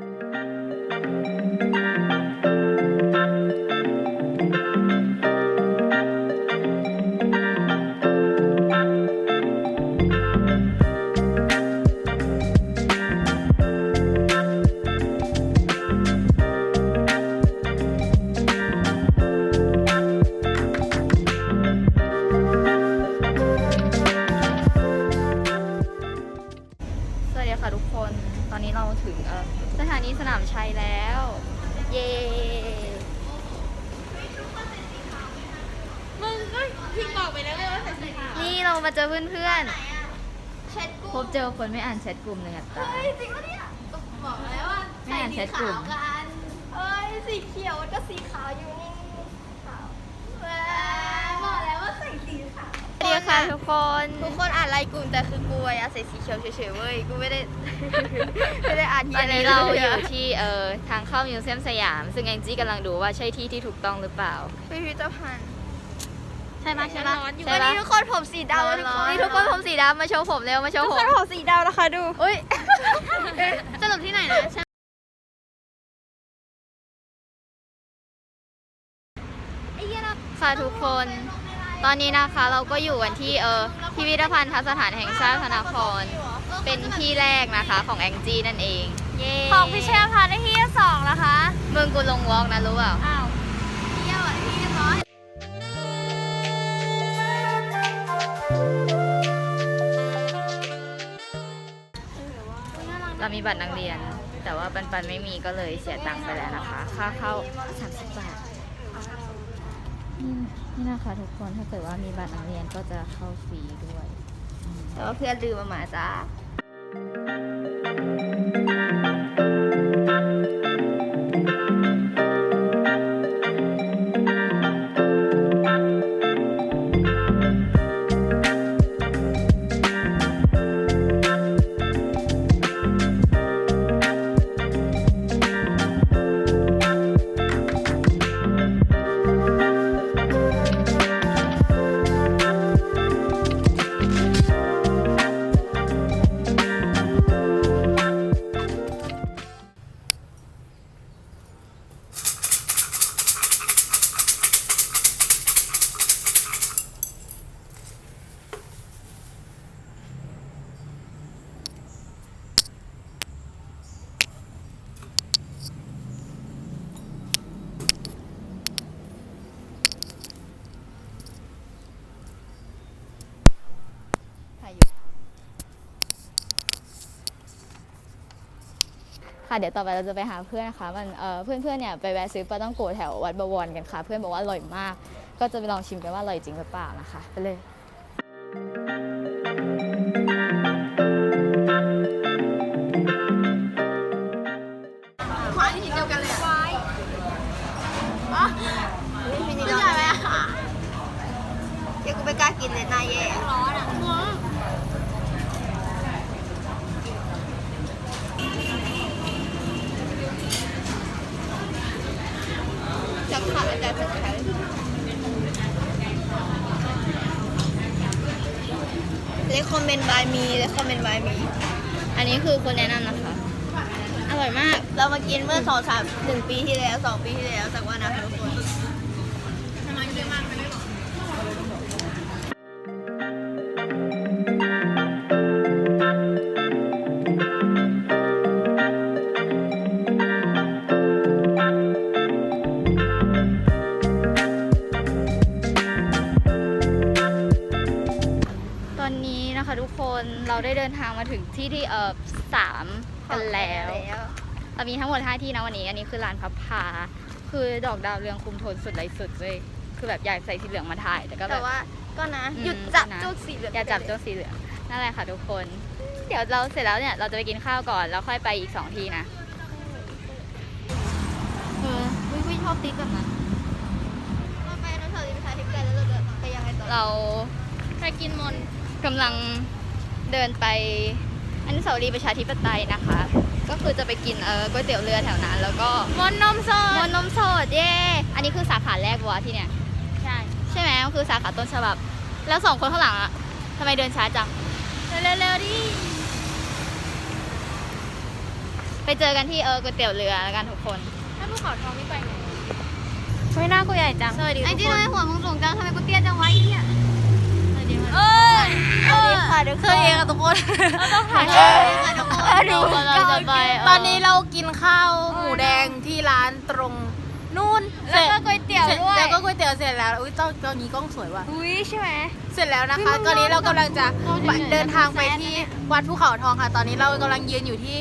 ส ทุกคน ตอนนี้เราถึงเอ่อสถานีสนามชัยแล้ว เย้มึงก็พี่บอกไปแล้วไงว่าใส่สีขาวนี่เรามาเจอเพื่อนเช็ดกูๆพบเจอคนไม่อ่านแชทกลุ่มหนึ่งอัตราเฮ้ยจริงปะเนี่ยก็บอกแล้วว่าไม่อ่านแชทกลุ่มใส่สีขาวกันเอ้ย สีเขียวก็สีขาวอยู่นี่ขาวแหมบอกแล้วว่าใส่สีขาว สวัส ดีค่ะทุกคน ทุกคนอ่านไลน์กลุ่มแต่คือกูอะใส่สีเขียวเฉยๆเว้ย กูไม่ได้ ไม่ได้อ่านตที่อนอะไรนี้ลเราอยู่ที่เอ่อทางเข้ามิวเซียมสยาม ซึ่งแองจี้กำลังดูว่าใช่ที่ที่ถูกต้องหรือเปล่า พิพิธภัณฑ์ใช่ไหมใช่ไหมวันใช่ปะนี้ทุกคนผมสีดำทุกคนนี่ทุกคนผมสีดำมาโชว์ผมเร็วมาโชว์ทุกผคมนผมสีดำนะคะดู อุ้ยสรุปที่ไหนนะใช่ค่ะทุกคน ตอนนี้นะคะเราก็อยู่กันที่เออพิพิธภัณฑ์สถานแห่งชาติพระนคร เป็นที่แรกนะคะของแองจี้นั่นเองเย้ของพิเชษพันธ์ได้ที่สองนะคะมึงกูลงวอล์กนะรู้เปล่า อ้าวเที่ยวอะที่ร้อยเรามีบัตรนักเรียน แต่ว่าปันปันไม่มีก็เลยเสียตังค์ไปแล้วนะคะ ค่าเข้า 30 บาท นี่นี่นะคะทุกคนถ้าเกิดว่ามีบัตรนักเรียนก็จะเข้าฟรีด้วย แต่ว่าเพื่อนลืมมาหมาจ้า ค่ะเดี๋ยวต่อไปเราจะไปหาเพื่อนนะคะมันเอ่อเพื่อนๆเนี่ยไปแวะซื้อปลาต้องโกะแถววัดบวรกันค่ะ เพื่อนบอกว่าอร่อยมาก ก็จะไปลองชิมกันว่าอร่อยจริงหรือเปล่านะคะไปเลย ควายที่เดียวกันเลยควายอ๋อไม่ใช่ไหมคะเดี๋ยวกูไปกล้ากินเลยนายแย่ร้อนอะร้อนจะขาดอาจารย์สุดท้ายเลคคอ มนต์บายมีเลคคอมเมนต์บายมี อันนี้คือคนแนะนำนะคะ อร่อยมาก เรามากินเมื่อสองสามหนึ่งปีที่แล้วสองปีที่แล้วจากว่านะคะทุกคน ทำไมเยอะมากไม่ได้หรอ เราได้เดินทางมาถึงที่ที่เออสามกันแล้วเรามีทั้งหมด5ที่นะวันนี้ อันนี้คือลานพับพา คือดอกดาวเรืองคุมโทนสุดไรสุดเว้ยคือแบบอยากใส่สีเหลืองมาถ่าย แต่ก็แบแต่บ ว่าก็นะอืมหยุดจับนะ จุกสีเหลืองอย่าจับเจ้าสีเหลืองนั่นแหละค่ะทุกคน เดี๋ยวเราเสร็จแล้วเนี่ยเราจะไปกินข้าวก่อนแล้วค่อยไปอีก2ที่นะเออวิวิชอบติ๊กแบบนั้นเราไปอนุสาวรีย์ประชาธิปไตยแล้วเราจะไปยังไงต่อเราไปกินมนกำลัง เดินไปอนุสาวรีย์ประชาธิปไตยนะคะ ก็คือจะไปกินเออก๋วยเตี๋ยวเรือแถวนั้น แล้วก็มนนมสมด นนมสดเย่อันนี้คือสาขาแรกวะที่เนี่ย ใช่ใช่ไหมมันคือสาขาต้นฉบับ แล้วสองคนข้างหลังอะทำไมเดินช้าจัง เร็วๆดิไปไปเจอกันที่เออก๋วยเตี๋ยวเรือแล้วกันทุกคน ถ้าภูเขาทองไม่ไปไหนเฮ้ยหน้ากูใหญ่จังสวัสดีไอ้ทุกที่คนทำไมหัวมึงสูงจังทำไมกูเตี้ยจังวะไอ้เนี่ยสวัสดีค่ะ เออสวัสดี ค่ะทุกคนเคยเองอะทุกคนต้องถ่ายสวัสดีค่ะทุกคนดูเราจะไปเตอนนี้เรากินข้าวหมูแดงที่ร้านตรงนู่นแล้วก็ก๋วยเตี๋ยวเสร็จด้วยแล้วก็ก๋วยเตี๋ยวเสร็จแล้วอุ้ยตอนตอนนี้กล้องสวยว่ะอุ้ยใช่ไหมเสร็จแล้วนะคะตอนนี้เรากำลังจะเราจะไปเหนื่อยเดินทางไปแซดที่นะเนี่ยวัดภูเขาทองค่ะ ตอนนี้เรากำลังยืนอยู่ที่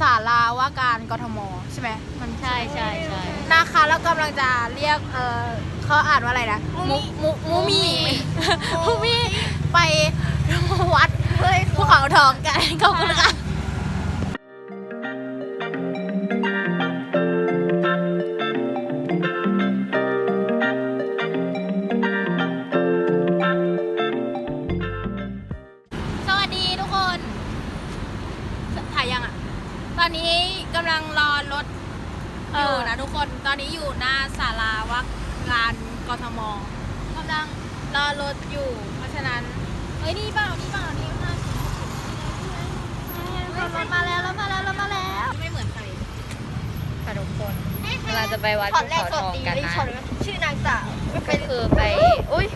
ศาลาว่าการกทมใช่ไหมมันใช่ใช่ใช่นะคะแล้วกำลังจะเรียกเออเขาอ่านว่าอะไรนะมูมูมูมีมูมีไปวัดภูเขา ทองกัน ขอบคุณค่ะสวัสดีทุกคนถ่ายยังอะตอนนี้กำลังรอรถอยู่นะทุกคน ตอนนี้อยู่หน้าศาลาวัดลานกทมกำลังรอรถอยู่ เพราะฉะนั้น เฮ้ย นี่เปล่า นี่เปล่า นี่ มารถมาแล้วรถมาแล้วรถมาแล้วไม่เหมือนใครค่ะทุกคนเราจะไปวัดช็อภูตแรกเขาสทดองดีกันเลยนะช็อตชื่อนางสาวก็คือไปอุ้ย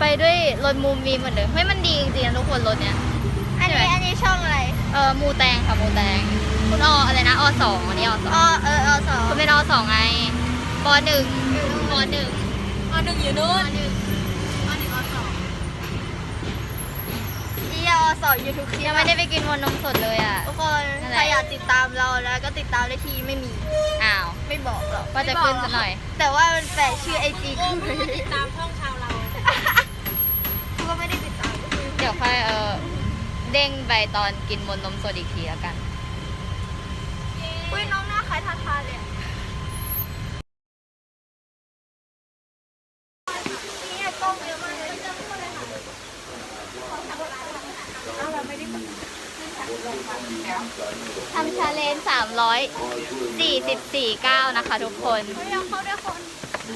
ไปด้วยรถมูมีเหมือนเดิมเฮ้ยมันดีจริงๆนะทุกคนรถเนี้ยอันนี้อันนี้ช่องอะไรเออมูแตงค่ะมูแตงคุณออะไรนะอสองอันนี้อสองอ๋อเออเออสองคุณเป็นอสองไงปหนึ่งปหนึ่งอ๋อหนึ่งอยู่นู้น อีออสองยูทูบคลิปยังไม่ได้ไปกินมนนมสดเลยอะ ทุกคนนั่นแหละ ใครอยากติดตามเราแล้วก็ติดตามได้ที่ไม่มีอ้าวไม่บอกหรอกว่าจะขึ้นสักหน่อย แต่ว่ามันแปะชื่อไอจีคือติดตามช่องชาวเราคือก็ไม่ได้ติดตามก็คือเดี๋ยวค่อยเออเด้งไปตอนกินมนนมสดอีกทีแล้วกัน อุ้ยน้องหน้าคล้ายทาทาเลยอะเนี่ยกล้องเยอะมากเลย ทำชาเลนสามร้อยสี่สิบสี่เก้านะคะทุกคนไม่ยอมเข้าด้วยคน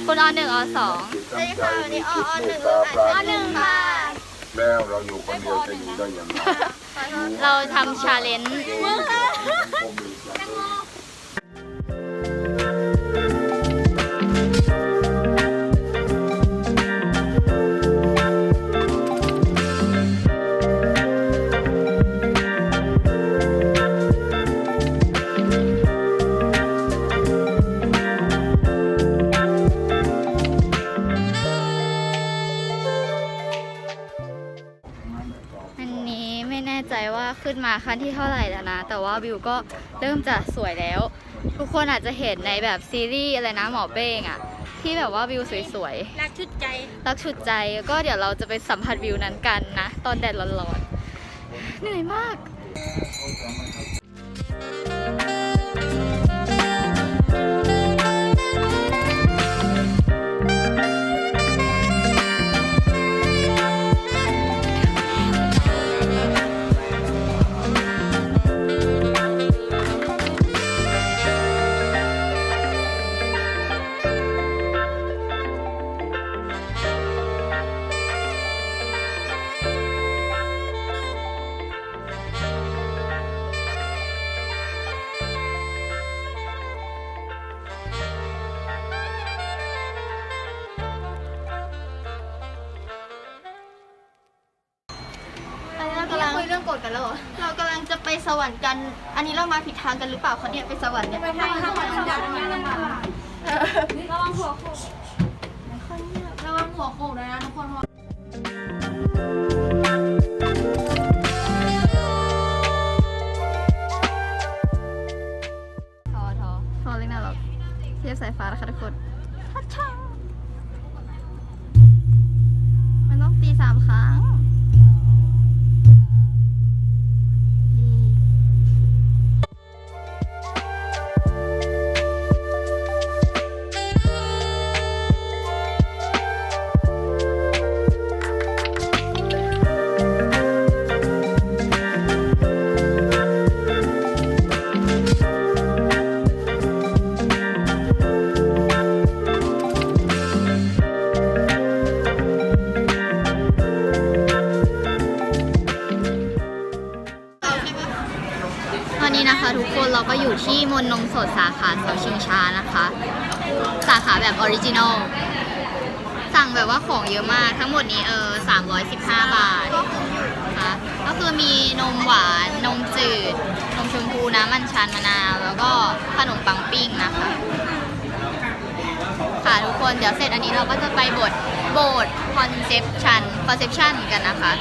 คุณอหนึ่งอสองสวัสดีค่ะวันนี้อออหนึ่งเริ่มอ่านอหนึ่งค่ะ แล้วเราอยู่คนเดียวจะอยู่ได้อย่างไรขอโทษเราทำชาเลนมึ ว่าขึ้นมาขั้นที่เท่าไหร่แล้วนะ แต่ว่าวิวก็เริ่มจะสวยแล้ว ทุกคนอาจจะเห็นในแบบซีรีส์อะไรนะหมอเป้งอะที่แบบว่าวิวสวยๆ รักชุดใจ รักฉุดใจก็เดี๋ยวเราจะไปสัมผัสวิวนั้นกันนะ ตอนแดดร้อนๆ เหนื่อยมาก เรากำลังคุยเรื่องกฎกันแล้วเหรอเรากำลังจะไปสวรรค์กัน อันนี้เรามาผิดทางกันหรือเปล่าเขาเนี่ยไปสวรรค์เนี่ยไปทางสวรรค์กันระวังหัวโขกระวังหัวโขกด้วยนะทุกคนทอทอทอเล็กน่ารักเทียบสายฟ้านะคะ เราก็อยู่ที่มสดสาขาเสาชิงช้านะคะ สาขาแบบออริจินอลสั่งแบบว่าของเยอะมากทั้งหมดนี้เออ315 บาทค่ะก็คือมีนมหวาน นมจืด นมชมพูน้ำมันชันมะนาว แล้วก็ขนมปังปิ้งนะคะ ค่ะทุกคนเดี๋ยวเสร็จอันนี้เราก็จะไปบทบทคอนเซปชันคอนเซปชันกันนะคะ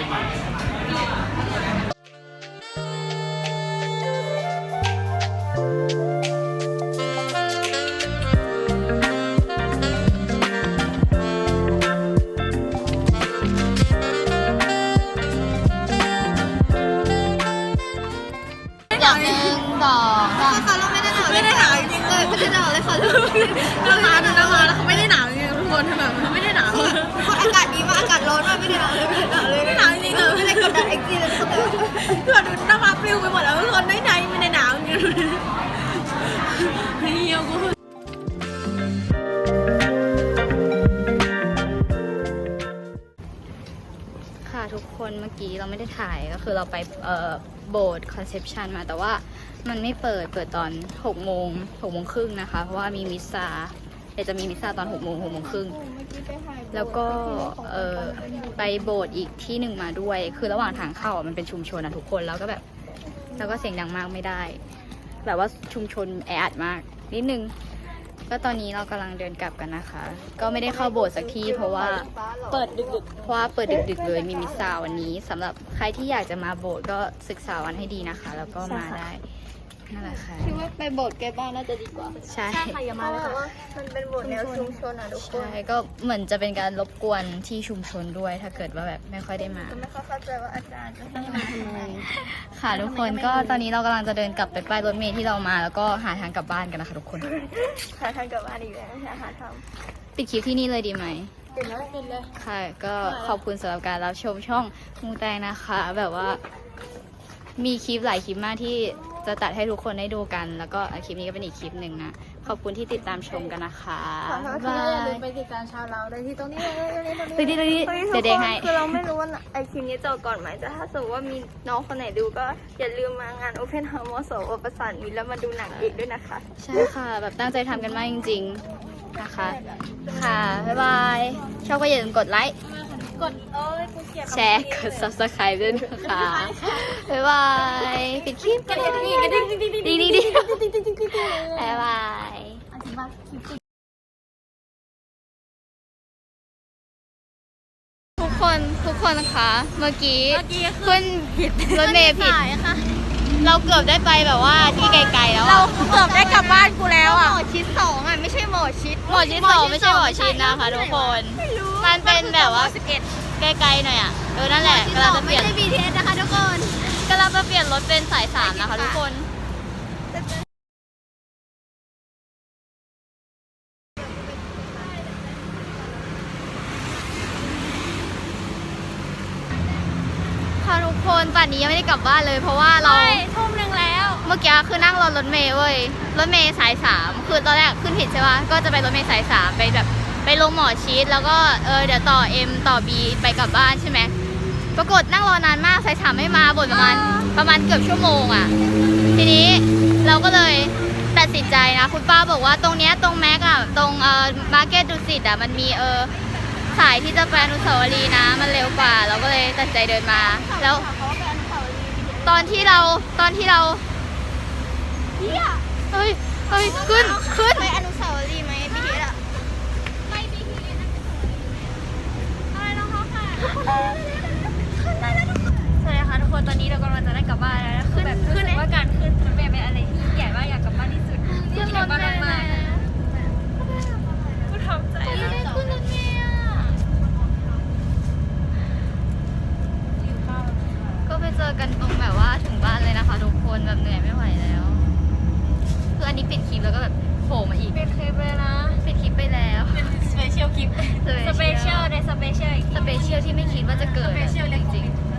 ร้อนมากไม่ได้หนาวเลยไม่ได้หนาวเลยไม่หนาวจริงๆเลยไม่ได้กดดันเอ็กซ์ซีเลยทุกคนเพื่อนดูหน้ามาปลิวไปหมดแล้วทุกคนได้ไหนไม่ได้หนาวจริงๆเฮียกูค่ะทุกคนเมื่อกี้เราไม่ได้ถ่ายก็คือเราไปเอ่อโบสถ์คอนเซปชันมาแต่ว่ามันไม่เปิดเปิดตอน6โมง6โมงครึ่งนะคะ เพราะว่ามีมิสซา เดี๋ยวจะมีมิสซาตอน6โมง6โมงครึ่งแล้วก็เอ่อไปโบสถ์อีกที่หนึ่งมาด้วย คือระหว่างทางเข้าอะมันเป็นชุมชนนะทุกคนแล้วก็แบบ แล้วก็เสียงดังมากไม่ได้ แบบว่าชุมชนแออัดมาก นิดนึง ก็ตอนนี้เรากำลังเดินกลับกันนะคะ ก็ไม่ได้เข้าโบสถ์สักที่เพราะว่าเปิดดึกเพราะว่าเปิดดึกๆเลยมีมิสซาวันนี้สำหรับใครที่อยากจะมาโบสถ์ก็ศึกษาวันให้ดีนะคะ แล้วก็มาได้ นั่นแหละค่ะ คิดว่าไปโบสถ์ใกล้บ้านน่าจะดีกว่าใช่ๆใครอย่ามาเลยค่ะ มันเป็นโบสถ์แนวชุมชนอะทุกคนใช่ ก็เหมือนจะเป็นการรบกวนที่ชุมชนด้วย ถ้าเกิดว่าแบบไม่ค่อยได้มาไม่ค่อยเข้าใจว่าอาจารย์จะให้มาทำไมค่ะทุกคน ก็ตอนนี้เรากำลังจะเดินกลับไปป้ายรถเมล์ที่เรามา แล้วก็หาทางกลับบ้านกันนะคะทุกคน หาทางกลับบ้านอีกแล้วหาทางปิดคลิปที่นี่เลยดีไหม เดี๋ยวนะเดี๋ยวเลย ค่ะ ก็ขอบคุณสำหรับการรับชมช่องมูแตงนะคะ แบบว่า มีคลิปหลายคลิปมากที่จะตัดให้ทุกคนได้ดูกัน แล้วก็คลิปนี้ก็เป็นอีกคลิปหนึ่งนะ ขอบคุณที่ติดตามชมกันนะคะบาอย่าลืยมไปติดตามชาวเราได้ที่ตรงนี้เลยตรงนี้ตรงตรงนี้นี้ตรงนี้เฮ้ยเดี๋ยวเด้งให้คือเราไม่รู้ว่าไอคลิปนี้จะออกก่อนไหมแต่ถ้าสมมติว่ามีน้องคนไหนดูก็อย่าลืมมางาน Open House มโสวประสานมิตรแล้วมาดูหนังอีกด้วยนะคะ ใช่ค่ะ แบบตั้งใจทำกันมากจริง ๆนะคะ ค่ะ บ๊ายบาย ชอบก็อย่าลืมกดไลค์กดเอ้ยกูเกลียดแชร์กด subscribe ด้วยนะคะ บาย ปิดคลิปกระดิ่งกระดิ่งกระดิ่งกระดิ่งดีดีดีบายบายคลิปทุกคนทุกคนคะ เมื่อกี้ขึ้นรถเมล์ผิด เราเกือบได้ไปแบบว่าที่ไกลๆแล้วเราเกือบได้กลับบ้านกูแล้วอะหมอชิดสองอะไม่ใช่หมอชิดหมอชิดสองไม่ใช่หมอชิดนะคะทุกคน มันเป็นแบบว่า11ใกลๆหน่อยอะเออนั่นแหละกำลังจะเปลี่ยนไม่ใช่ BTS นะคะทุกคน กำลังจะเปลี่ยนรถเป็นสายสามนะคะทุกคน ค่ะทุกคนป่านนี้ยังไม่ได้กลับบ้านเลย เพราะว่าเรา ใช่ทุ่มหนึ่งแล้ว เมื่อกี้คือนั่งรอรถเมย์เว้ย รถเมย์สายสามคือตอนแรกขึ้นผิดใช่ปะก็จะไปรถเมย์สายสามไปแบบไปลงหมอชิดแล้วก็เออเดี๋ยวต่อ M ต่อ B ไปกลับบ้านใช่ไหม ปรากฏนั่งรอนานมากสายสามไม่มาบ่นประมาณประมาณเกือบชั่วโมงอะ ทีนี้เราก็เลยตัดสินใจนะ คุณป้าบอกว่าตรงเนี้ยตรงแม็กอะตรงเอ่อมาร์เก็ตดุสิตอะมันมีเออสายที่จะไปอนุสาวรีย์นะ มันเร็วกว่า เราก็เลยตัดสินใจเดินมา แล้ว ตอนที่เราตอนที่เราเฮ้ยเฮ้ยขึ้นขึ้น ไปอนุสาวรีย์ไหม BTS อะ สวัสดีค่ะทุกคนตอนนี้เรากำลังจะได้กลับบ้านแล้วนะคือแบบรู้สึกว่าการขึ้นรถเมล์เป็นอะไรที่ใหญ่มากอยากกลับบ้านที่สุดขึ้นรถเมล์มากกูทำใจแล้วขึ้นรถเมล์อะก็ไปเจอกันตรงแบบว่าถึงบ้านเลยนะคะทุกคนแบบเหนื่อยไม่ไหวแล้วคืออันนี้ปิดคลิปแล้วก็แบบโผล่มาอีก เป็นคลิปเลยนะ ปิดคลิปไปแล้ว เป็นสเปเชียล คลิป สเปเชียลในสเปเชียลอีกสเปเชียลที่ไม่คิดว่าจะเกิดอะจริงๆ